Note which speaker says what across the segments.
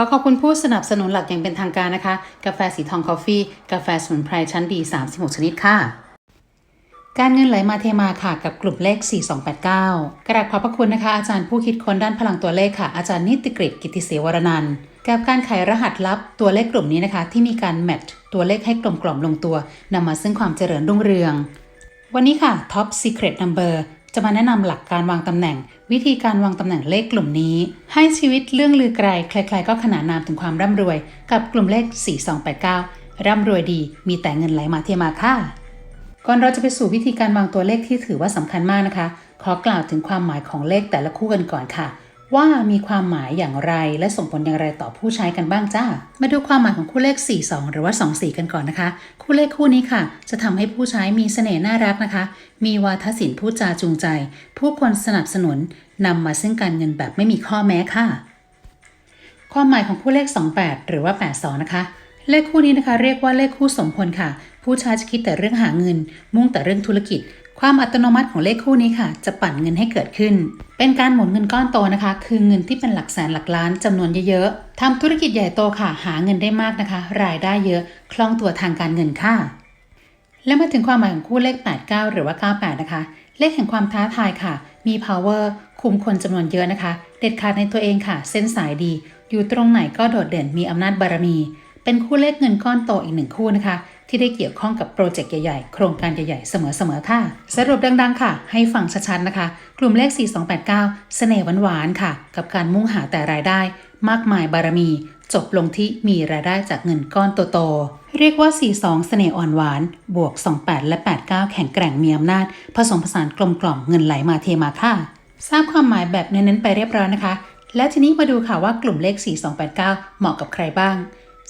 Speaker 1: อขอบคุณผู้สนับสนุนหลักอย่างเป็นทางการนะคะ กาแฟสีทองคอฟฟี่กาแฟสมุนไพรชั้นดี 36 ชนิดค่ะ การเงินไหลมาเทมาค่ะ กับกลุ่มเลข 4289 กราบขอบพระคุณนะคะ อาจารย์ผู้คิดค้นด้านพลังตัวเลขค่ะ อาจารย์นิติกฤตกิติเสวรนันท์กับการไขรหัสลับตัวเลขกลุ่มนี้นะคะ ที่มีการแมทช์ตัวเลขให้กลมกล่อมลงตัว นำมาซึ่งความเจริญรุ่งเรือง วันนี้ค่ะ Top Secret Number จะมาแนะนำหลักการวางตำแหน่ง วิธีการวางตำแหน่งเลขกลุ่มนี้ ให้ชีวิตเรื่องลือไกลใครๆก็ขนานนามถึงความร่ำรวย กับกลุ่มเลข 4289 ร่ำรวยดี มีแต่เงินไหลมาเทมาค่ะ ก่อนเราจะไปสู่วิธีการวางตัวเลขที่ถือว่าสำคัญมากนะคะ ขอกล่าวถึงความหมายของเลขแต่ละคู่กันก่อนค่ะ ว่ามีความหมายอย่างไรและส่งผลอย่างไรต่อผู้ใช้กันบ้างจ้า มาดูความหมายของคู่เลข 42 หรือว่า 24 กันก่อนนะคะ คู่เลขคู่นี้ค่ะ จะทำให้ผู้ใช้มีเสน่ห์น่ารักนะคะ มีวาทศิลป์พูดจาจูงใจ ผู้คนสนับสนุนนำมาซึ่งการเงินแบบไม่มีข้อแม้ค่ะ ความหมายของคู่เลข 28 หรือว่า 82 นะคะ เลขคู่นี้นะคะ เรียกว่าเลขคู่สมพลค่ะ ผู้ใช้จะคิดแต่เรื่องหาเงิน มุ่งแต่เรื่องธุรกิจ ความอัตโนมัติของเลขคู่นี้ค่ะ จะปั่นเงินให้เกิดขึ้น เป็นการหมุนเงินก้อนโตนะคะ คือเงินที่เป็นหลักแสนหลักล้านจำนวนเยอะๆทำธุรกิจใหญ่โตค่ะ หาเงินได้มากนะคะ รายได้เยอะ คล่องตัวทางการเงินค่ะ และมาถึงความหมายของคู่เลข 89 หรือว่า 98 นะคะ เลขแห่งความท้าทายค่ะ มี power คุมคนจำนวนเยอะนะคะ เด็ดขาดในตัวเองค่ะ เส้นสายดี อยู่ตรงไหนก็โดดเด่นมีอำนาจบารมี เป็นคู่เลขเงินก้อนโตอีกหนึ่งคู่นะคะ ที่ได้เกี่ยวข้องกับโปรเจกต์ใหญ่ๆ โครงการใหญ่ๆ เสมอๆ ค่ะ สรุปดังๆ ค่ะ ให้ฟังชัดๆ นะคะ กลุ่มเลข 4289 เสน่ห์หวานๆ ค่ะ กับการมุ่งหาแต่รายได้ มากมายบารมี จบลงที่มีรายได้จากเงินก้อนโตๆ เรียกว่า 42 เสน่ห์อ่อนหวาน บวก 28 และ 89 แข็งแกร่งมีอำนาจ ผสมผสานกลมกล่อมเงินไหลมาเทมาค่ะ ทราบความหมายแบบเน้นๆ ไปเรียบร้อยนะคะ และทีนี้มาดูค่ะว่ากลุ่มเลข 4289 เหมาะกับใครบ้าง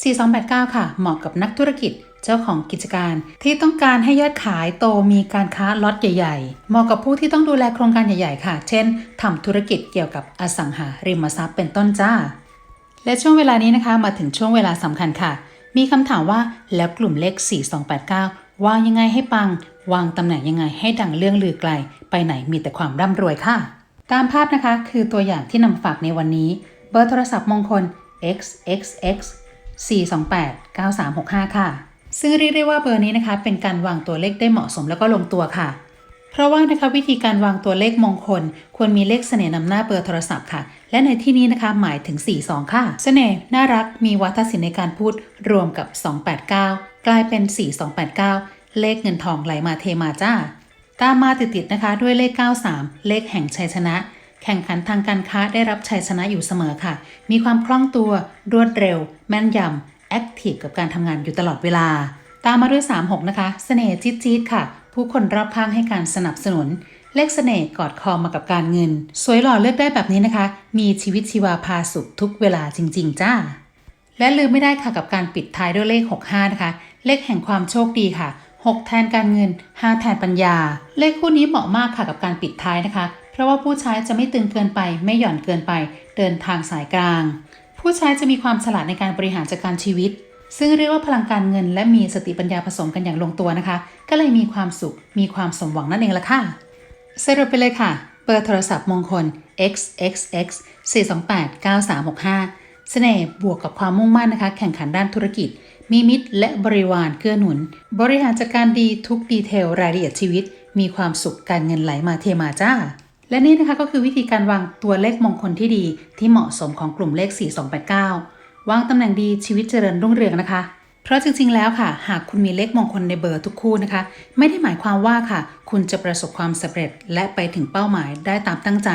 Speaker 1: 4289 ค่ะ เหมาะกับนักธุรกิจเจ้าของกิจการที่ต้องการให้ยอดขายโตมีการค้าล็อตใหญ่ๆ เหมาะกับผู้ที่ต้องดูแลโครงการใหญ่ๆ ค่ะ เช่นทำธุรกิจเกี่ยวกับอสังหาริมทรัพย์เป็นต้นจ้า และช่วงเวลานี้นะคะมาถึงช่วงเวลาสำคัญค่ะ มีคำถามว่าแล้วกลุ่มเลข 4289 วางยังไงให้ปัง วางตำแหน่งยังไงให้ดังเรื่องลือไกล ไปไหนมีแต่ความร่ำรวยค่ะ ตามภาพนะคะคือตัวอย่างที่นำมาฝากในวันนี้ เบอร์โทรศัพท์มงคล xxx 428 9365 ค่ะ ซึ่งเรียกได้ว่าเบอร์นี้นะคะเป็นการวางตัวเลขได้เหมาะสมแล้วก็ลงตัวค่ะ เพราะว่านะคะวิธีการวางตัวเลขมงคล ควรมีเลขเสน่ห์นำหน้าเบอร์โทรศัพท์ค่ะ และในที่นี้นะคะหมายถึง 42 ค่ะ เสน่ห์น่ารักมีวัฒนศิลป์ในการพูดรวมกับ 289 กลายเป็น 4289 เลขเงินทองไหลมาเทมาจ้า ตามมาติดๆนะคะด้วยเลข 93 เลขแห่งชัยชนะ แข่งขันทางการค้าได้รับชัยชนะอยู่เสมอค่ะ มีความคล่องตัว รวดเร็ว แม่นยำแอคทีฟกับการทำงานอยู่ตลอดเวลา ตามมาด้วย 36 นะคะเสน่ห์จี๊ดๆค่ะ ผู้คนรอบข้างให้การสนับสนุน เลขเสน่ห์กอดคอมากับการเงิน สวยหล่อเลือกได้แบบนี้นะคะ มีชีวิตชีวาพาสุขทุกเวลาจริง ๆ จ้า และลืมไม่ได้ค่ะกับการปิดท้ายด้วยเลข 65 นะคะ เลขแห่งความโชคดีค่ะ 6 แทนการเงิน 5 แทนปัญญา เลขคู่นี้เหมาะมากค่ะกับการปิดท้ายนะคะเพราะว่าผู้ใช้จะไม่ตึงเกินไปไม่หย่อนเกินไป เดินทางสายกลาง ผู้ใช้จะมีความฉลาดในการบริหารจัดการชีวิต ซึ่งเรียกว่าพลังการเงิน และมีสติปัญญาผสมกันอย่างลงตัวนะคะ ก็เลยมีความสุขมีความสมหวังนั่นเองละค่ะสรุปไปเลยค่ะเบอร์โทรศัพท์มงคล xxx 428 9365 เสน่ห์บวกกับความมุ่งมั่นนะคะ แข่งขันด้านธุรกิจ มีมิตรและบริวารเกื้อหนุน บริหารจัดการดีทุกดีเทลรายละเอียดชีวิต มีความสุขการเงินไหลมาเทมาจ้า และนี่นะคะก็คือวิธีการวางตัวเลขมงคลที่ดีที่เหมาะสมของกลุ่มเลข 4289 วางตำแหน่งดีชีวิตเจริญรุ่งเรืองนะคะ เพราะจริงๆ แล้วค่ะ หากคุณมีเลขมงคลในเบอร์ทุกคู่นะคะ ไม่ได้หมายความว่าค่ะ คุณจะประสบความสำเร็จและไปถึงเป้าหมายได้ตามตั้งใจ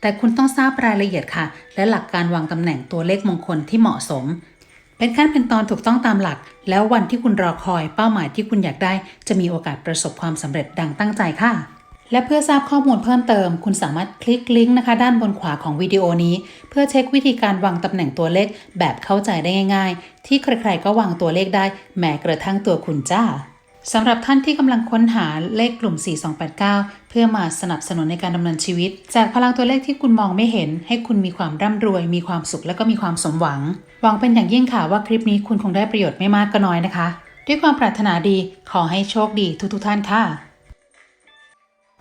Speaker 1: แต่คุณต้องทราบรายละเอียดค่ะ และหลักการวางตำแหน่งตัวเลขมงคลที่เหมาะสม เป็นขั้นเป็นตอนถูกต้องตามหลัก แล้ววันที่คุณรอคอยเป้าหมายที่คุณอยากได้ จะมีโอกาสประสบความสำเร็จดังตั้งใจค่ะ และเพื่อทราบข้อมูลเพิ่มเติม คุณสามารถคลิกลิงก์นะคะ ด้านบนขวาของวิดีโอนี้ เพื่อเช็ควิธีการวางตำแหน่งตัวเลขแบบเข้าใจได้ง่าย ๆ ที่ใครๆก็วางตัวเลขได้ แม้กระทั่งตัวคุณจ้าสำหรับท่านที่กำลังค้นหาเลขกลุ่ม 4289 เพื่อมาสนับสนุนในการดำเนินชีวิต จากพลังตัวเลขที่คุณมองไม่เห็น ให้คุณมีความร่ำรวย มีความสุขและก็มีความสมหวัง หวังเป็นอย่างยิ่งค่ะว่าคลิปนี้คุณคงได้ประโยชน์ไม่มากก็น้อยนะคะ ด้วยความปรารถนาดีขอให้โชคดีทุกๆท่านค่ะ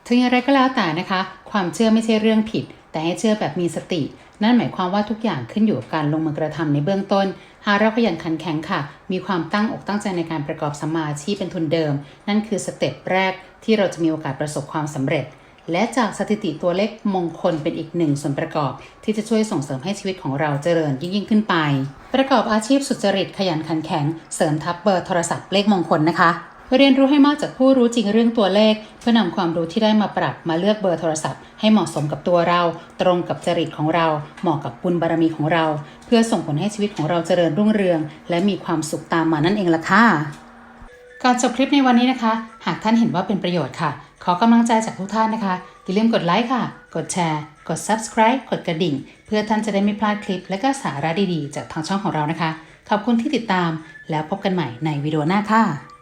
Speaker 1: ถึงอย่างไรก็แล้วแต่นะคะ ความเชื่อไม่ใช่เรื่องผิด แต่ให้เชื่อแบบมีสติ นั่นหมายความว่าทุกอย่างขึ้นอยู่กับการลงมือกระทำในเบื้องต้น หากเราขยันขันแข็งค่ะ มีความตั้งอกตั้งใจในการประกอบสมาชีพเป็นทุนเดิม นั่นคือสเต็ปแรกที่เราจะมีโอกาสประสบความสำเร็จและจากสถิติตัวเลขมงคลเป็นอีกหนึ่งส่วนประกอบ ที่จะช่วยส่งเสริมให้ชีวิตของเราเจริญยิ่งยิ่งขึ้นไป ประกอบอาชีพสุจริตขยันขันแข็ง เสริมทับเบอร์โทรศัพท์เลขมงคลนะคะ เรียนรู้ให้มากจากผู้รู้จริงเรื่องตัวเลข เพื่อนำความรู้ที่ได้มาปรับมาเลือกเบอร์โทรศัพท์ ให้เหมาะสมกับตัวเรา ตรงกับจริตของเรา เหมาะกับบุญบารมีของเรา เพื่อส่งผลให้ชีวิตของเราเจริญรุ่งเรือง และมีความสุขตามมานั่นเองล่ะค่ะก่อนจบคลิปในวันนี้นะคะ หากท่านเห็นว่าเป็นประโยชน์ค่ะ ขอกำลังใจจากทุกท่านนะคะอย่าลืมกดไลค์ค่ะ กดแชร์ กด subscribe กดกระดิ่ง เพื่อท่านจะได้ไม่พลาดคลิป และก็สาระดีๆ จากทางช่องของเรานะคะ ขอบคุณที่ติดตามแล้วพบกันใหม่ในวิดีโอหน้าค่ะ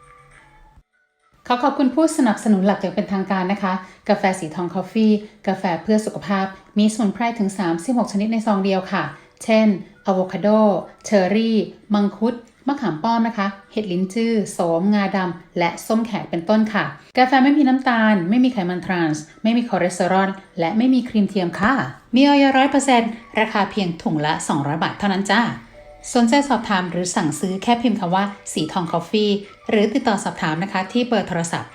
Speaker 1: ขอขอบคุณผู้สนับสนุนหลักอย่างเป็นทางการนะคะ กาแฟสีทองคอฟฟี่ กาแฟเพื่อสุขภาพ มีสมุนไพรถึง 36 ชนิดในซองเดียวค่ะ เช่นอะโวคาโด เชอร์รี่ มังคุด มะขามป้อมนะคะ เห็ดลิ้นจื้อ โสม งาดำ และส้มแขกเป็นต้นค่ะ กาแฟไม่มีน้ำตาล ไม่มีไขมันทรานส์ ไม่มีคอเลสเตอรอล และไม่มีครีมเทียมค่ะ มีออยร้อยเปอร์เซ็นต์ราคาเพียงถุงละ 200 บาทเท่านั้นจ้า สนใจสอบถามหรือสั่งซื้อแค่พิมพ์คำว่า สีทองคอฟฟี่ หรือติดต่อสอบถามนะคะ ที่เบอร์โทรศัพท์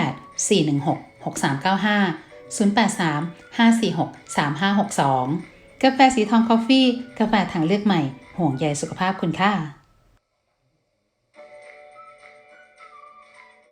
Speaker 1: 098 416 6395 083 546 3562 กาแฟสีทองคอฟฟี่ กาแฟทางเลือกใหม่ ห่วงใยสุขภาพคุณค่ะ